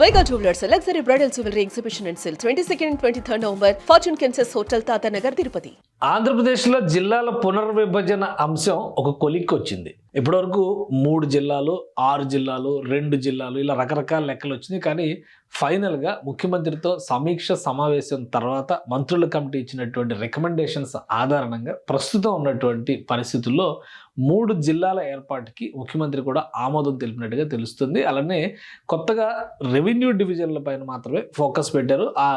Vaiga jewellers luxury bridal jewellery exhibition and sale twenty second and twenty third November Fortune Kences hotel Tatanagar Tirupati ఆంధ్రప్రదేశ్లో జిల్లాల పునర్విభజన అంశం ఒక కొలిక్కి వచ్చింది. ఇప్పటివరకు మూడు జిల్లాలు ఆరు జిల్లాలు రెండు జిల్లాలు ఇలా రకరకాల లెక్కలు వచ్చింది కానీ ఫైనల్గా ముఖ్యమంత్రితో సమీక్ష సమావేశం తర్వాత మంత్రుల కమిటీ ఇచ్చినటువంటి రికమెండేషన్స్ ఆధారంగా ప్రస్తుతం ఉన్నటువంటి పరిస్థితుల్లో మూడు జిల్లాల ఏర్పాటుకి ముఖ్యమంత్రి కూడా ఆమోదం తెలిపినట్టుగా తెలుస్తుంది. అలానే కొత్తగా రెవెన్యూ డివిజన్ల పైన మాత్రమే ఫోకస్ పెట్టారు. ఆ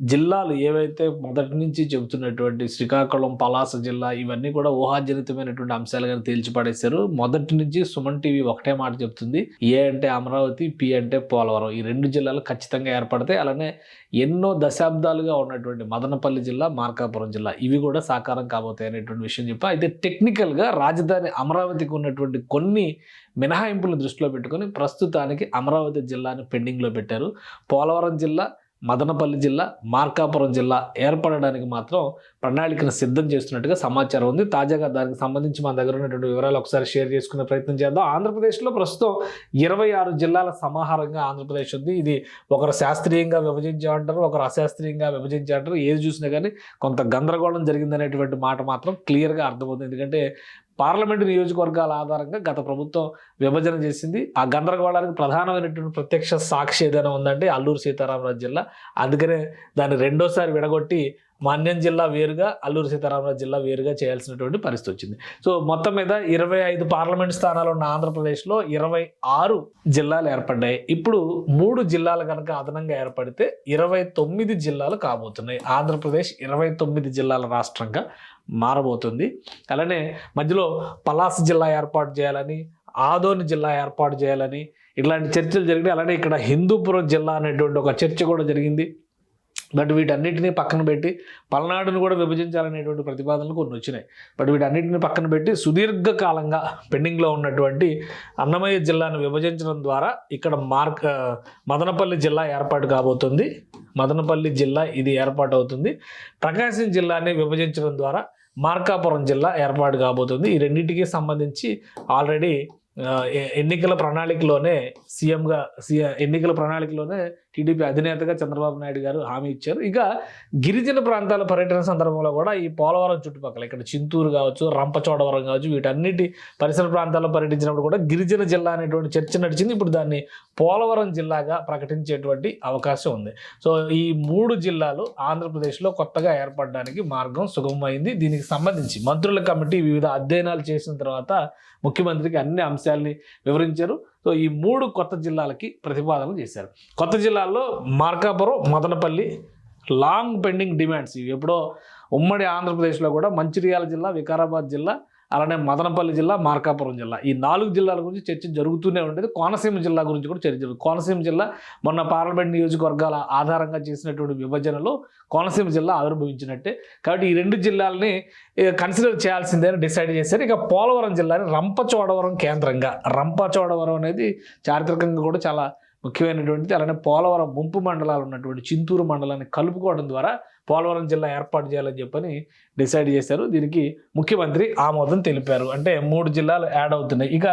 జిల్లాలు ఏవైతే మొదటి నుంచి చెబుతున్నటువంటి శ్రీకాకుళం పలాస జిల్లా ఇవన్నీ కూడా ఊహాజనితమైనటువంటి కానీ తేల్చిపడేశారు. మొదటి నుంచి సుమన్ టీవీ ఒకటే మాట చెప్తుంది. ఏ అంటే అమరావతి పి అంటే పోలవరం. ఈ రెండు జిల్లాలు ఖచ్చితంగా ఏర్పడతాయి. అలానే ఎన్నో దశాబ్దాలుగా ఉన్నటువంటి మదనపల్లి జిల్లా మార్కాపురం జిల్లా ఇవి కూడా సాకారం కాబోతాయి అనేటువంటి విషయం చెప్పి. అయితే టెక్నికల్గా రాజధాని అమరావతికి ఉన్నటువంటి కొన్ని మినహాయింపులను దృష్టిలో పెట్టుకొని ప్రస్తుతానికి అమరావతి జిల్లాని పెండింగ్లో పెట్టారు. పోలవరం జిల్లా మదనపల్లి జిల్లా మార్కాపురం జిల్లా ఏర్పడడానికి మాత్రం ప్రణాళికను సిద్ధం చేస్తున్నట్టుగా సమాచారం ఉంది. తాజాగా దానికి సంబంధించి మన దగ్గర ఉన్నటువంటి వివరాలు ఒకసారి షేర్ చేసుకునే ప్రయత్నం చేద్దాం. ఆంధ్రప్రదేశ్లో ప్రస్తుతం ఇరవై ఆరు జిల్లాల సమాహారంగా ఆంధ్రప్రదేశ్ ఉంది. ఇది ఒకరు శాస్త్రీయంగా విభజించామంటారు ఒకరు అశాస్త్రీయంగా విభజించామంటారు ఏది చూసినా కానీ కొంత గందరగోళం జరిగిందనేటువంటి మాట మాత్రం క్లియర్గా అర్థమవుతుంది. ఎందుకంటే పార్లమెంటు నియోజకవర్గాల ఆధారంగా గత ప్రభుత్వం విభజన చేసింది. ఆ గందరగోళానికి ప్రధానమైనటువంటి ప్రత్యక్ష సాక్షి ఏదైనా ఉందంటే అల్లూరు సీతారామరాజు జిల్లా. అందుకనే దాన్ని రెండోసారి విడగొట్టి మాన్యం జిల్లా వేరుగా అల్లూరు సీతారామరాజు జిల్లా వేరుగా చేయాల్సినటువంటి పరిస్థితి వచ్చింది. సో మొత్తం మీద ఇరవై ఐదు పార్లమెంట్ స్థానాలు ఉన్న ఆంధ్రప్రదేశ్లో ఇరవై ఆరు జిల్లాలు ఏర్పడ్డాయి. ఇప్పుడు మూడు జిల్లాలు కనుక అదనంగా ఏర్పడితే ఇరవై తొమ్మిది జిల్లాలు కాబోతున్నాయి. ఆంధ్రప్రదేశ్ ఇరవై తొమ్మిది జిల్లాల రాష్ట్రంగా మారబోతుంది. అలానే మధ్యలో పలాస జిల్లా ఏర్పాటు చేయాలని ఆదోని జిల్లా ఏర్పాటు చేయాలని ఇట్లాంటి చర్చలు జరిగినాయి. అలానే ఇక్కడ హిందూపురం జిల్లా అనేటువంటి ఒక చర్చ కూడా జరిగింది. బట్ వీటన్నిటిని పక్కన పెట్టి పల్నాడును కూడా విభజించాలనేటువంటి ప్రతిపాదనలు కొన్ని వచ్చినాయి. బట్ వీటన్నిటిని పక్కన పెట్టి సుదీర్ఘకాలంగా పెండింగ్లో ఉన్నటువంటి అన్నమయ్య జిల్లాను విభజించడం ద్వారా ఇక్కడ మార్క్ మదనపల్లి జిల్లా ఏర్పాటు కాబోతుంది. మదనపల్లి జిల్లా ఇది ఏర్పాటు అవుతుంది. ప్రకాశం జిల్లాని విభజించడం ద్వారా మార్కాపురం జిల్లా ఏర్పాటు కాబోతుంది. ఈ రెండింటికి సంబంధించి ఆల్రెడీ ఎన్నికల ప్రణాళికలోనే సీఎంగా సీఎం ఎన్నికల ప్రణాళికలోనే టీడీపీ అధినేతగా చంద్రబాబు నాయుడు గారు హామీ ఇచ్చారు. ఇక గిరిజన ప్రాంతాల పర్యటన సందర్భంలో కూడా ఈ పోలవరం చుట్టుపక్కల ఇక్కడ చింతూరు కావచ్చు రంపచోడవరం కావచ్చు వీటన్నిటి పరిసర ప్రాంతాల్లో పర్యటించినప్పుడు కూడా గిరిజన జిల్లా అనేటువంటి చర్చ నడిచింది. ఇప్పుడు దాన్ని పోలవరం జిల్లాగా ప్రకటించేటువంటి అవకాశం ఉంది. సో ఈ మూడు జిల్లాలు ఆంధ్రప్రదేశ్లో కొత్తగా ఏర్పడడానికి మార్గం సుగమమైంది. దీనికి సంబంధించి మంత్రుల కమిటీ వివిధ అధ్యయనాలు చేసిన తర్వాత ముఖ్యమంత్రికి అన్ని అంశాలని వివరించారు. సో ఈ మూడు కొత్త జిల్లాలకి ప్రతిపాదనలు చేశారు. కొత్త జిల్లాల్లో Markapuram Madanapalle long pending demands ఇవి ఎప్పుడో ఉమ్మడి ఆంధ్రప్రదేశ్లో కూడా మంచిర్యాల జిల్లా వికారాబాద్ జిల్లా అలానే మదనపల్లి జిల్లా మార్కాపురం జిల్లా. ఈ నాలుగు జిల్లాల గురించి చర్చ జరుగుతూనే ఉండేది. కోనసీమ జిల్లా గురించి కూడా చర్చ జరుగుతుంది కోనసీమ జిల్లా మొన్న పార్లమెంట్ నియోజకవర్గాల ఆధారంగా చేసినటువంటి విభజనలో కోనసీమ జిల్లా ఆవిర్భవించినట్టే. కాబట్టి ఈ రెండు జిల్లాలని కన్సిడర్ చేయాల్సిందే అని డిసైడ్ చేశారు. ఇక పోలవరం జిల్లాని రంపచోడవరం కేంద్రంగా. రంపచోడవరం అనేది చారిత్రకంగా కూడా చాలా ముఖ్యమైనటువంటిది అలానే పోలవరం ముంపు మండలాలు ఉన్నటువంటి చింతూరు మండలాన్ని కలుపుకోవడం ద్వారా పోలవరం జిల్లా ఏర్పాటు చేయాలని చెప్పని డిసైడ్ చేశారు. దీనికి ముఖ్యమంత్రి ఆమోదం తెలిపారు. అంటే మూడు జిల్లాలు యాడ్ అవుతున్నాయి. ఇక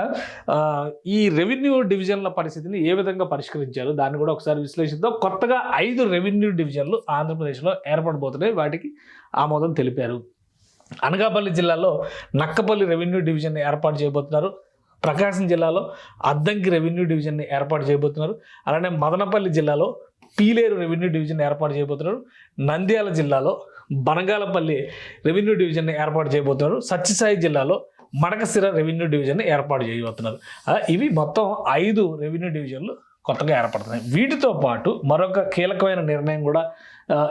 ఈ రెవెన్యూ డివిజన్ల పరిస్థితిని ఏ విధంగా పరిష్కరించారు? దాన్ని కూడా ఒకసారి విశ్లేషిద్దాం. కొత్తగా ఐదు రెవెన్యూ డివిజన్లు ఆంధ్రప్రదేశ్లో ఏర్పడబోతున్నాయి. వాటికి ఆమోదం తెలిపారు. అనకాపల్లి జిల్లాలో నక్కపల్లి రెవెన్యూ డివిజన్ ఏర్పాటు చేయబోతున్నారు. ప్రకాశం జిల్లాలో అద్దంకి రెవెన్యూ డివిజన్ని ఏర్పాటు చేయబోతున్నారు. అలానే మదనపల్లి జిల్లాలో పీలేరు రెవెన్యూ డివిజన్ ఏర్పాటు చేయబోతున్నారు. నంద్యాల జిల్లాలో బనగాలపల్లి రెవెన్యూ డివిజన్ని ఏర్పాటు చేయబోతున్నారు. సత్యసాయి జిల్లాలో మడకసిర రెవెన్యూ డివిజన్ని ఏర్పాటు చేయబోతున్నారు. ఇవి మొత్తం ఐదు రెవెన్యూ డివిజన్లు కొత్తగా ఏర్పడుతున్నాయి. వీటితో పాటు మరొక కీలకమైన నిర్ణయం కూడా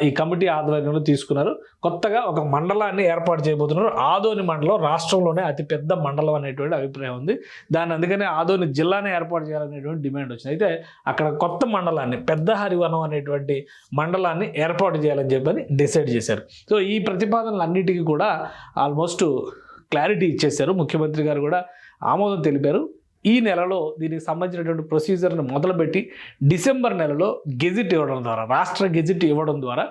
ఈ కమిటీ ఆధ్వర్యంలో తీసుకున్నారు. కొత్తగా ఒక మండలాన్ని ఏర్పాటు చేయబోతున్నారు. ఆదోని మండలం రాష్ట్రంలోనే అతిపెద్ద మండలం అనేటువంటి అభిప్రాయం ఉంది. దాని అందుకనే ఆదోని జిల్లాని ఏర్పాటు చేయాలనేటువంటి డిమాండ్ వచ్చింది. అయితే అక్కడ కొత్త మండలాన్ని పెద్ద హరివనం అనేటువంటి మండలాన్ని ఏర్పాటు చేయాలని చెప్పని డిసైడ్ చేశారు. సో ఈ ప్రతిపాదనలు అన్నిటికీ కూడా ఆల్మోస్ట్ క్లారిటీ ఇచ్చేశారు. ముఖ్యమంత్రి గారు కూడా ఆమోదం తెలిపారు. ఈ నెలలో దీనికి సంబంధించినటువంటి ప్రొసీజర్ని మొదలుపెట్టి డిసెంబర్ నెలలో గెజిట్ ఇవ్వడం ద్వారా రాష్ట్ర గెజిట్ ఇవ్వడం ద్వారా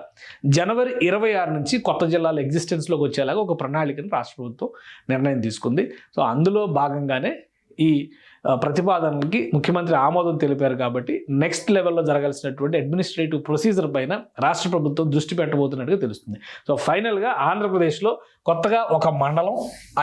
జనవరి ఇరవై ఆరు నుంచి కొత్త జిల్లాల ఎగ్జిస్టెన్స్లోకి వచ్చేలాగా ఒక ప్రణాళికను రాష్ట్ర ప్రభుత్వం నిర్ణయం తీసుకుంది. సో అందులో భాగంగానే ఈ ప్రతిపాదనలకి ముఖ్యమంత్రి ఆమోదం తెలిపారు కాబట్టి నెక్స్ట్ లెవెల్లో జరగాల్సినటువంటి అడ్మినిస్ట్రేటివ్ ప్రొసీజర్ పైన రాష్ట్ర ప్రభుత్వం దృష్టి పెట్టబోతున్నట్టుగా తెలుస్తుంది. సో ఫైనల్గా ఆంధ్రప్రదేశ్లో కొత్తగా ఒక మండలం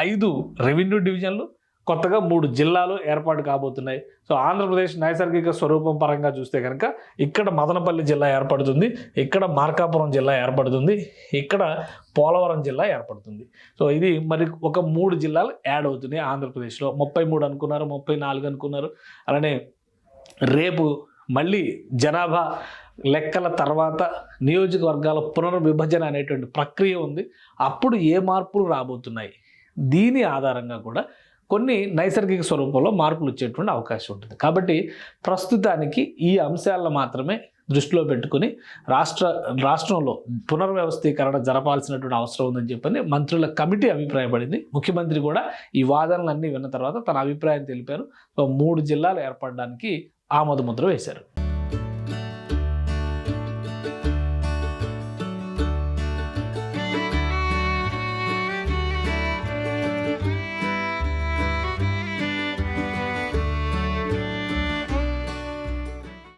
ఐదు రెవెన్యూ డివిజన్లు కొత్తగా మూడు జిల్లాలు ఏర్పాటు కాబోతున్నాయి. సో ఆంధ్రప్రదేశ్ నైసర్గిక స్వరూపం పరంగా చూస్తే కనుక ఇక్కడ మదనపల్లి జిల్లా ఏర్పడుతుంది ఇక్కడ మార్కాపురం జిల్లా ఏర్పడుతుంది ఇక్కడ పోలవరం జిల్లా ఏర్పడుతుంది. సో ఇది మరి ఒక మూడు జిల్లాలు యాడ్ అవుతున్నాయి ఆంధ్రప్రదేశ్లో. ముప్పై మూడు అనుకున్నారు ముప్పై నాలుగు అనుకున్నారు. అలానే రేపు మళ్ళీ జనాభా లెక్కల తర్వాత నియోజకవర్గాల పునర్విభజన అనేటువంటి ప్రక్రియ ఉంది. అప్పుడు ఏ మార్పులు రాబోతున్నాయి? దీని ఆధారంగా కూడా కొన్ని నైసర్గిక స్వరూపంలో మార్పులు వచ్చేటువంటి అవకాశం ఉంటుంది. కాబట్టి ప్రస్తుతానికి ఈ అంశాలను మాత్రమే దృష్టిలో పెట్టుకుని రాష్ట్ర రాష్ట్రంలో పునర్వ్యవస్థీకరణ జరపాల్సినటువంటి అవసరం ఉందని చెప్పని మంత్రుల కమిటీ అభిప్రాయపడింది. ముఖ్యమంత్రి కూడా ఈ వాదనలన్నీ విన్న తర్వాత తన అభిప్రాయం తెలిపారు. మూడు జిల్లాలు ఏర్పడడానికి ఆమోదముద్ర వేశారు.